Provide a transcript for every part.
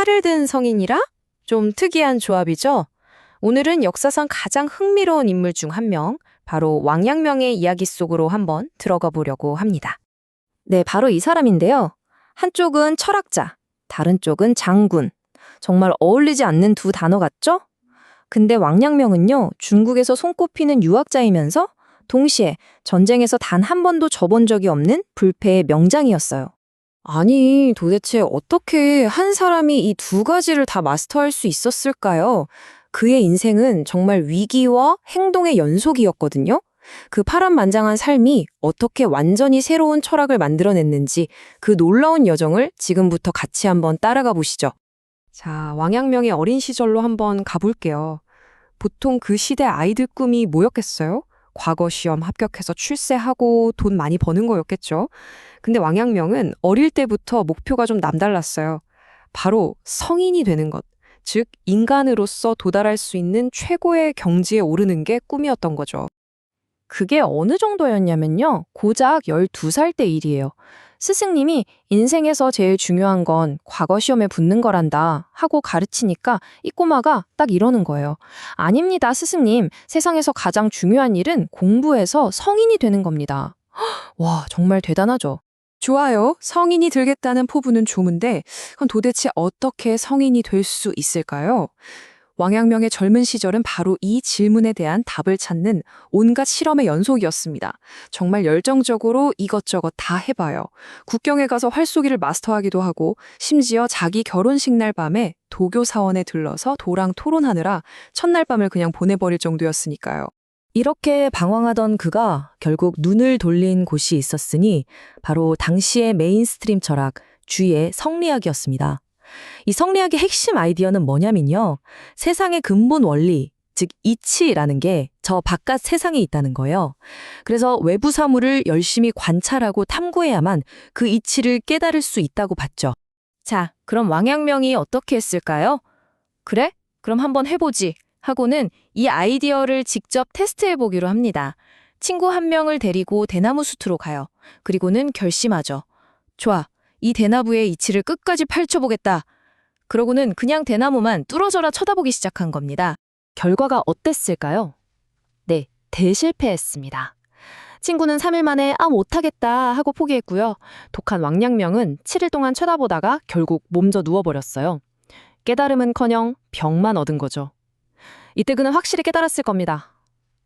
칼을 든 성인이라? 좀 특이한 조합이죠? 오늘은 역사상 가장 흥미로운 인물 중 한 명, 바로 왕양명의 이야기 속으로 한번 들어가 보려고 합니다. 네, 바로 이 사람인데요. 한쪽은 철학자, 다른 쪽은 장군. 정말 어울리지 않는 두 단어 같죠? 근데 왕양명은요, 중국에서 손꼽히는 유학자이면서 동시에 전쟁에서 단 한 번도 져본 적이 없는 불패의 명장이었어요. 아니, 도대체 어떻게 한 사람이 이 두 가지를 다 마스터할 수 있었을까요? 그의 인생은 정말 위기와 행동의 연속이었거든요. 그 파란만장한 삶이 어떻게 완전히 새로운 철학을 만들어냈는지 그 놀라운 여정을 지금부터 같이 한번 따라가 보시죠. 자, 왕양명의 어린 시절로 한번 가볼게요. 보통 그 시대 아이들 꿈이 뭐였겠어요? 과거 시험 합격해서 출세하고 돈 많이 버는 거였겠죠. 근데 왕양명은 어릴 때부터 목표가 좀 남달랐어요. 바로 성인이 되는 것. 즉, 인간으로서 도달할 수 있는 최고의 경지에 오르는 게 꿈이었던 거죠. 그게 어느 정도였냐면요. 고작 12살 때 일이에요. 스승님이 인생에서 제일 중요한 건 과거 시험에 붙는 거란다 하고 가르치니까 이 꼬마가 딱 이러는 거예요. 아닙니다, 스승님. 세상에서 가장 중요한 일은 공부해서 성인이 되는 겁니다. 와, 정말 대단하죠. 좋아요. 성인이 들겠다는 포부는 좋은데, 그럼 도대체 어떻게 성인이 될 수 있을까요? 왕양명의 젊은 시절은 바로 이 질문에 대한 답을 찾는 온갖 실험의 연속이었습니다. 정말 열정적으로 이것저것 다 해봐요. 국경에 가서 활쏘기를 마스터하기도 하고 심지어 자기 결혼식 날 밤에 도교 사원에 들러서 도랑 토론하느라 첫날 밤을 그냥 보내버릴 정도였으니까요. 이렇게 방황하던 그가 결국 눈을 돌린 곳이 있었으니 바로 당시의 메인스트림 철학 주의 성리학이었습니다. 이 성리학의 핵심 아이디어는 뭐냐면요. 세상의 근본 원리, 즉 이치라는 게 저 바깥 세상에 있다는 거예요. 그래서 외부 사물을 열심히 관찰하고 탐구해야만 그 이치를 깨달을 수 있다고 봤죠. 자, 그럼 왕양명이 어떻게 했을까요? 그래? 그럼 한번 해보지. 하고는 이 아이디어를 직접 테스트해 보기로 합니다. 친구 한 명을 데리고 대나무 숲으로 가요. 그리고는 결심하죠. 좋아. 이 대나무의 이치를 끝까지 펼쳐보겠다. 그러고는 그냥 대나무만 뚫어져라 쳐다보기 시작한 겁니다. 결과가 어땠을까요? 네, 대실패했습니다. 친구는 3일 만에 아 못하겠다 하고 포기했고요. 독한 왕양명은 7일 동안 쳐다보다가 결국 몸져 누워버렸어요. 깨달음은커녕 병만 얻은 거죠. 이때 그는 확실히 깨달았을 겁니다.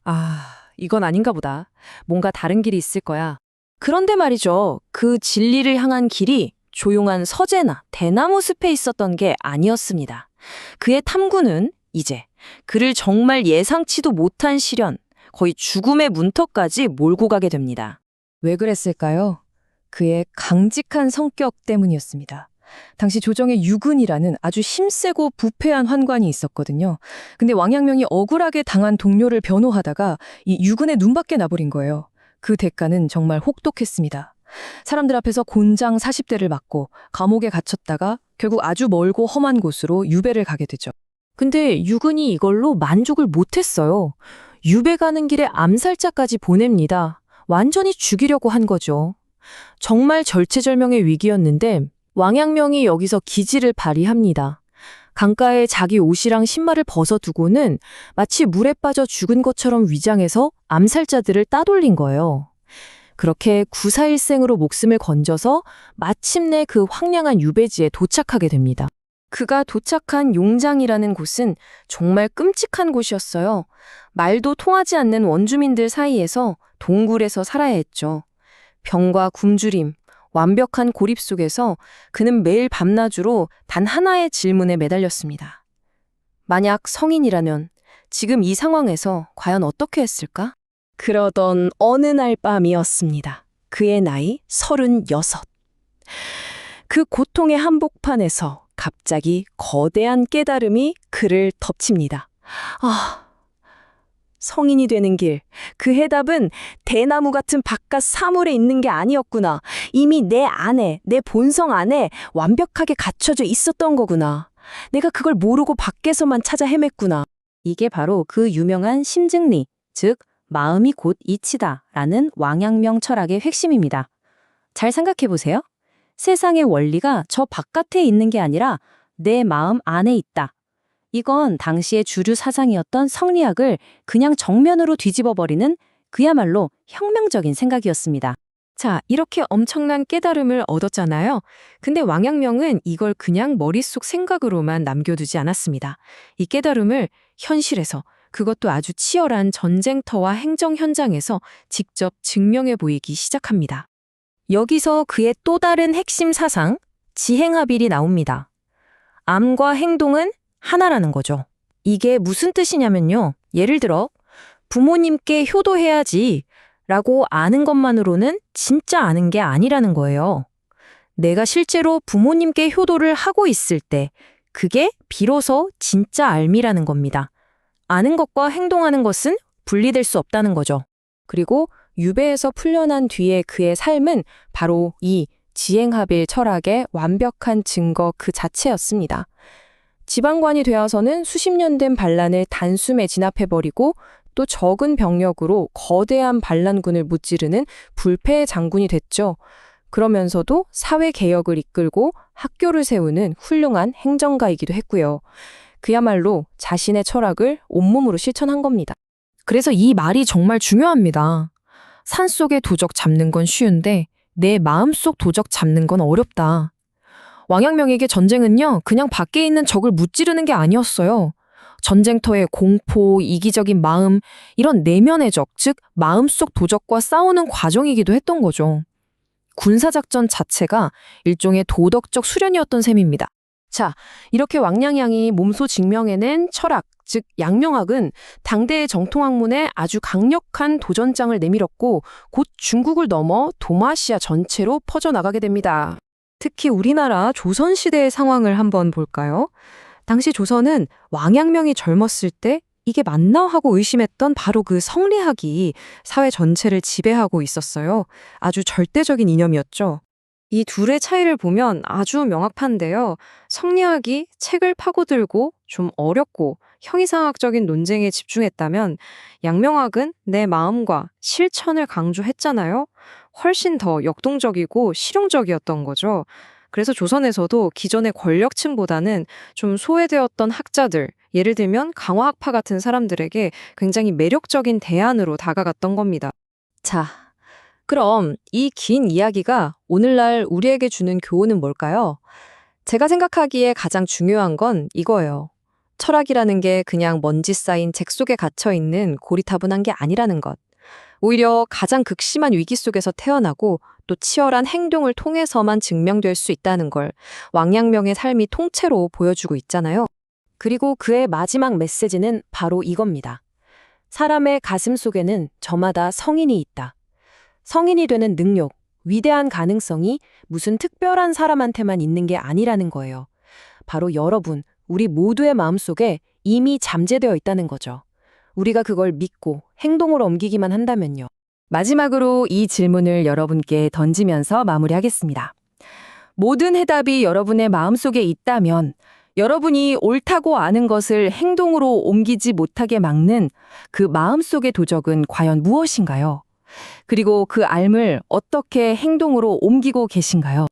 아, 이건 아닌가 보다. 뭔가 다른 길이 있을 거야. 그런데 말이죠. 그 진리를 향한 길이 조용한 서재나 대나무 숲에 있었던 게 아니었습니다. 그의 탐구는 이제 그를 정말 예상치도 못한 시련, 거의 죽음의 문턱까지 몰고 가게 됩니다. 왜 그랬을까요? 그의 강직한 성격 때문이었습니다. 당시 조정에 유근이라는 아주 힘세고 부패한 환관이 있었거든요. 근데 왕양명이 억울하게 당한 동료를 변호하다가 이 유근의 눈밖에 나버린 거예요. 그 대가는 정말 혹독했습니다. 사람들 앞에서 곤장 40대를 맞고 감옥에 갇혔다가 결국 아주 멀고 험한 곳으로 유배를 가게 되죠. 근데 유근이 이걸로 만족을 못했어요. 유배 가는 길에 암살자까지 보냅니다. 완전히 죽이려고 한 거죠. 정말 절체절명의 위기였는데 왕양명이 여기서 기지를 발휘합니다. 강가에 자기 옷이랑 신발을 벗어두고는 마치 물에 빠져 죽은 것처럼 위장해서 암살자들을 따돌린 거예요. 그렇게 구사일생으로 목숨을 건져서 마침내 그 황량한 유배지에 도착하게 됩니다. 그가 도착한 용장이라는 곳은 정말 끔찍한 곳이었어요. 말도 통하지 않는 원주민들 사이에서 동굴에서 살아야 했죠. 병과 굶주림, 완벽한 고립 속에서 그는 매일 밤낮으로 단 하나의 질문에 매달렸습니다. 만약 성인이라면 지금 이 상황에서 과연 어떻게 했을까? 그러던 어느 날 밤이었습니다. 그의 나이 서른여섯. 그 고통의 한복판에서 갑자기 거대한 깨달음이 그를 덮칩니다. 아, 성인이 되는 길. 그 해답은 대나무 같은 바깥 사물에 있는 게 아니었구나. 이미 내 안에, 내 본성 안에 완벽하게 갖춰져 있었던 거구나. 내가 그걸 모르고 밖에서만 찾아 헤맸구나. 이게 바로 그 유명한 심증리, 즉 마음이 곧 이치다 라는 왕양명 철학의 핵심입니다. 잘 생각해 보세요. 세상의 원리가 저 바깥에 있는 게 아니라 내 마음 안에 있다. 이건 당시의 주류 사상이었던 성리학을 그냥 정면으로 뒤집어버리는 그야말로 혁명적인 생각이었습니다. 자, 이렇게 엄청난 깨달음을 얻었잖아요. 근데 왕양명은 이걸 그냥 머릿속 생각으로만 남겨두지 않았습니다. 이 깨달음을 현실에서 그것도 아주 치열한 전쟁터와 행정 현장에서 직접 증명해 보이기 시작합니다. 여기서 그의 또 다른 핵심 사상, 지행합일이 나옵니다. 암과 행동은 하나라는 거죠. 이게 무슨 뜻이냐면요. 예를 들어, 부모님께 효도해야지 라고 아는 것만으로는 진짜 아는 게 아니라는 거예요. 내가 실제로 부모님께 효도를 하고 있을 때 그게 비로소 진짜 알미라는 겁니다. 아는 것과 행동하는 것은 분리될 수 없다는 거죠. 그리고 유배에서 풀려난 뒤에 그의 삶은 바로 이 지행합일 철학의 완벽한 증거 그 자체였습니다. 지방관이 되어서는 수십 년 된 반란을 단숨에 진압해버리고 또 적은 병력으로 거대한 반란군을 무찌르는 불패의 장군이 됐죠. 그러면서도 사회 개혁을 이끌고 학교를 세우는 훌륭한 행정가이기도 했고요. 그야말로 자신의 철학을 온몸으로 실천한 겁니다. 그래서 이 말이 정말 중요합니다. 산속의 도적 잡는 건 쉬운데 내 마음속 도적 잡는 건 어렵다. 왕양명에게 전쟁은요, 그냥 밖에 있는 적을 무찌르는 게 아니었어요. 전쟁터의 공포, 이기적인 마음, 이런 내면의 적, 즉 마음속 도적과 싸우는 과정이기도 했던 거죠. 군사작전 자체가 일종의 도덕적 수련이었던 셈입니다. 자, 이렇게 왕량양이 몸소 증명해낸 철학, 즉 양명학은 당대의 정통학문에 아주 강력한 도전장을 내밀었고 곧 중국을 넘어 도마시아 전체로 퍼져나가게 됩니다. 특히 우리나라 조선시대의 상황을 한번 볼까요? 당시 조선은 왕양명이 젊었을 때 이게 맞나 하고 의심했던 바로 그 성리학이 사회 전체를 지배하고 있었어요. 아주 절대적인 이념이었죠. 이 둘의 차이를 보면 아주 명확한데요. 성리학이 책을 파고들고 좀 어렵고 형이상학적인 논쟁에 집중했다면 양명학은 내 마음과 실천을 강조했잖아요. 훨씬 더 역동적이고 실용적이었던 거죠. 그래서 조선에서도 기존의 권력층보다는 좀 소외되었던 학자들, 예를 들면 강화학파 같은 사람들에게 굉장히 매력적인 대안으로 다가갔던 겁니다. 자, 그럼 이 긴 이야기가 오늘날 우리에게 주는 교훈은 뭘까요? 제가 생각하기에 가장 중요한 건 이거예요. 철학이라는 게 그냥 먼지 쌓인 잭 속에 갇혀 있는 고리타분한 게 아니라는 것. 오히려 가장 극심한 위기 속에서 태어나고 또 치열한 행동을 통해서만 증명될 수 있다는 걸 왕양명의 삶이 통째로 보여주고 있잖아요. 그리고 그의 마지막 메시지는 바로 이겁니다. 사람의 가슴 속에는 저마다 성인이 있다. 성인이 되는 능력, 위대한 가능성이 무슨 특별한 사람한테만 있는 게 아니라는 거예요. 바로 여러분, 우리 모두의 마음속에 이미 잠재되어 있다는 거죠. 우리가 그걸 믿고 행동으로 옮기기만 한다면요. 마지막으로 이 질문을 여러분께 던지면서 마무리하겠습니다. 모든 해답이 여러분의 마음속에 있다면 여러분이 옳다고 아는 것을 행동으로 옮기지 못하게 막는 그 마음속의 도적은 과연 무엇인가요? 그리고 그 알을 어떻게 행동으로 옮기고 계신가요?